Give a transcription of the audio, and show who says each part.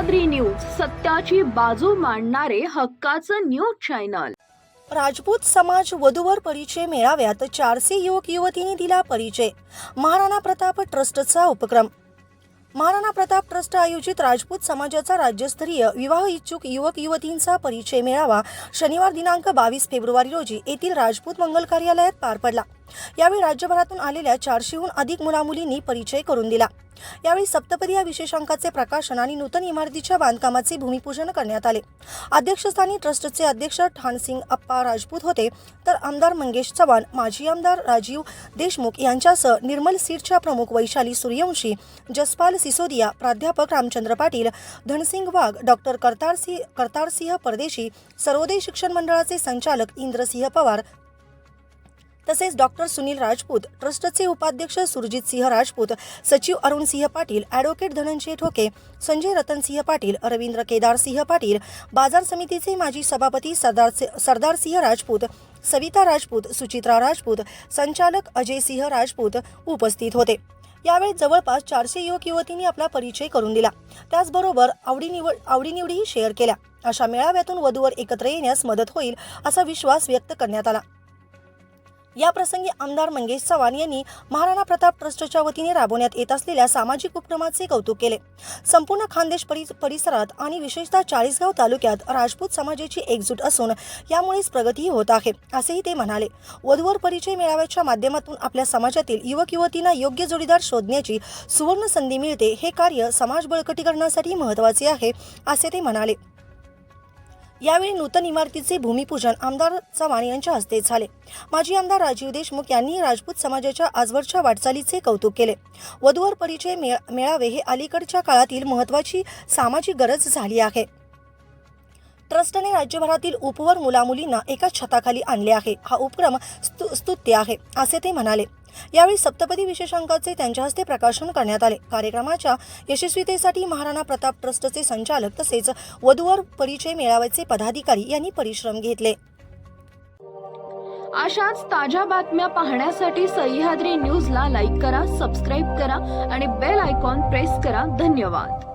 Speaker 1: News सत्याची बाजू मांडणारे हक्काचं न्यूज चॅनल.
Speaker 2: राजपूत समाज वधूवर परिचय मेळाव्यात चारशे युवक युवतींनी दिला परिचय. महाराणा प्रताप ट्रस्टचा उपक्रम. महाराणा प्रताप ट्रस्ट आयोजित राजपूत समाजाचा राज्यस्तरीय विवाह इच्छुक युवक युवतींचा परिचय मेळावा शनिवार दिनांक बावीस फेब्रुवारी रोजी येथील राजपूत मंगल कार्यालयात पार पडला. यावेळी राज्यभरातून आलेल्या चारशेहून अधिक मुलामुलींनी परिचय करून दिला. यावेळी सप्तपदी या विशेषांकाचे प्रकाशन आणि नूतन इमारतीच्या बांधकामाचे भूमिपूजन करण्यात आले. अध्यक्षस्थानी ट्रस्टचे अध्यक्ष ठाणसिंग अप्पा राजपूत होते. तर आमदार मंगेश चव्हाण माजी आमदार राजीव देशमुख यांच्यासह निर्मल सीटच्या प्रमुख वैशाली सूर्यवंशी जसपाल सिसोदिया प्राध्यापक रामचंद्र पाटील धनसिंग वाघ डॉक्टर करतारसिंह करतारसिंह परदेशी सर्वोदय शिक्षण मंडळाचे संचालक इंद्रसिंह पवार तसेच डॉक्टर सुनील राजपूत ट्रस्टचे उपाध्यक्ष सुरजित सिंह राजपूत सचिव अरुण सिंह पाटील ॲडव्होकेट धनंजय ठोके संजय रतनसिंह पाटील रवींद्र केदार सिंह पाटील बाजार समितीचे माजी सभापती सरदार सरदार सिंह राजपूत सविता राजपूत सुचित्रा राजपूत संचालक अजय सिंह राजपूत उपस्थित होते. यावेळी जवळपास चारशे युवक युवतींनी आपला परिचय करून दिला. त्याचबरोबर आवडीनिवड आवडीनिवडीही शेअर केल्या. अशा मेळाव्यातून वधूवर एकत्र येण्यास मदत होईल असा विश्वास व्यक्त करण्यात आला. या प्रसंगी आमदार मंगेश चव्हाण यांनी महाराणा प्रताप ट्रस्टच्या वतीने राबवण्यात येत असलेल्या सामाजिक उपक्रमाचे कौतुक केले. संपूर्ण खानदेश परि परिसरात आणि विशेषतः चाळीसगाव तालुक्यात राजपूत समाजाची एकजूट असून यामुळेच प्रगतीही होत आहे असेही ते म्हणाले. वधूवर परिचय मेळाव्याच्या माध्यमातून आपल्या समाजातील युवक युवतींना योग्य जोडीदार शोधण्याची सुवर्ण संधी मिळते हे कार्य समाज बळकटीकरणासाठी महत्त्वाचे आहे असे ते म्हणाले. यावेळी नूतन इमारतीचे भूमिपूजन आमदार चव्हाण यांच्या हस्ते झाले. माजी आमदार राजीव देशमुख यांनी राजपूत समाजाच्या आजवरच्या वाटचालीचे कौतुक केले. वधूवर परिचय मेळावे हे अलीकडच्या काळातील महत्त्वाची सामाजिक गरज झाली आहे. ट्रस्टने राज्यभरातील उपवर मुलामुलींना एका छताखाली आणले आहे. हा उपक्रम स्तु स्तुत्य आहे असे ते म्हणाले. यावेळी सप्तपदी विशेषांकाचे त्यांच्या हस्ते प्रकाशन करण्यात आले. कार्यक्रमाच्या यशस्वीतेसाठी महाराणा प्रताप ट्रस्टचे संचालक तसेच वधूवर परिचय मेळाव्याचे पदाधिकारी यांनी परिश्रम घेतले.
Speaker 1: अशाच ताज्या बातम्या पाहण्यासाठी सह्याद्री न्यूजला लाईक करा सबस्क्राईब करा आणि बेल आयकॉन प्रेस करा. धन्यवाद.